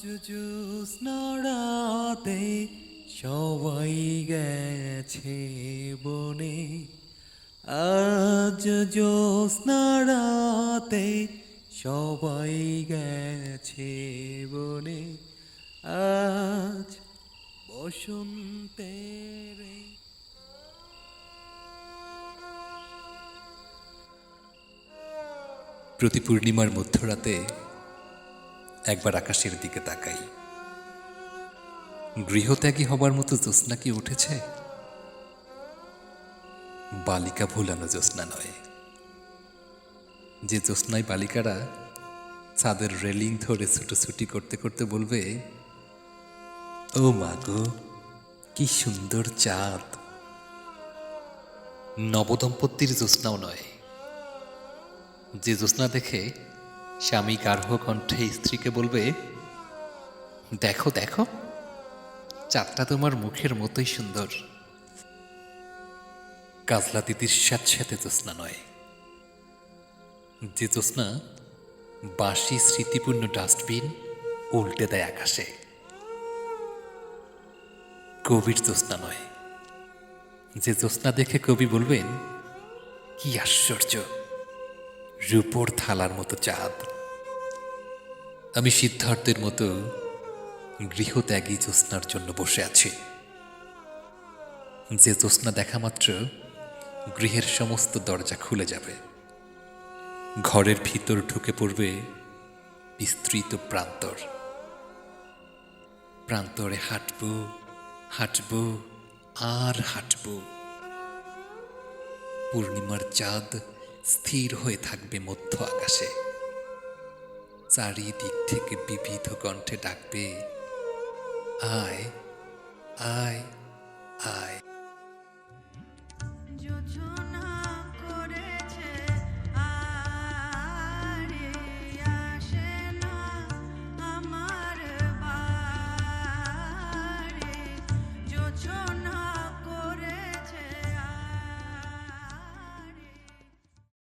আজ জ্যোৎস্নারাতে সবাই গেছে বনে। আজ জ্যোৎস্নারাতে সবাই গেছে বনে। আজ বসন্তের প্রতি পূর্ণিমার মধ্যরাতে একবার আকাশের দিকে তাকাই। গৃহত্যাগী হবার মতো জ্যোৎস্না কি উঠেছে? বালিকা ভুলানো জ্যোৎস্না নয়। যে জ্যোৎস্নায় বালিকারা ছাদের রেলিং ধরে ছুটোছুটি করতে করতে বলবে, ও মা গো, কি সুন্দর চাঁদ! নবদম্পতির জ্যোৎস্নাও নয়। যে জ্যোৎস্না দেখে স্বামী গার্হ কণ্ঠে স্ত্রীকে বলবে, দেখো দেখো, চাঁদটা তোমার মুখের মতোই সুন্দর। কাজলা দিদির স্যাঁতস্যাঁতে জ্যোৎস্না নয়। যে জ্যোৎস্না বাঁশি স্মৃতিপূর্ণ ডাস্টবিন উল্টে দেয় আকাশে। কবির জ্যোৎস্না নয়। যে জ্যোৎস্না দেখে কবি বলবেন, কি আশ্চর্য, রূপোর থালার মতো চাঁদ। আমি সিদ্ধার্থের মতো গৃহত্যাগী জ্যোৎস্নার জন্য বসে আছি। যে জ্যোৎস্না দেখা মাত্র গৃহের সমস্ত দরজা খুলে যাবে। ঘরের ভিতর ঢুকে পড়বে বিস্তৃত প্রান্তর। প্রান্তরে হাঁটবো হাঁটবো, আর হাঁটবো। পূর্ণিমার চাঁদ স্থির হয়ে থাকবে মধ্য আকাশে। চারিদিক থেকে বিবিধ কণ্ঠে ডাকবে আয় আয় আয় যোজনা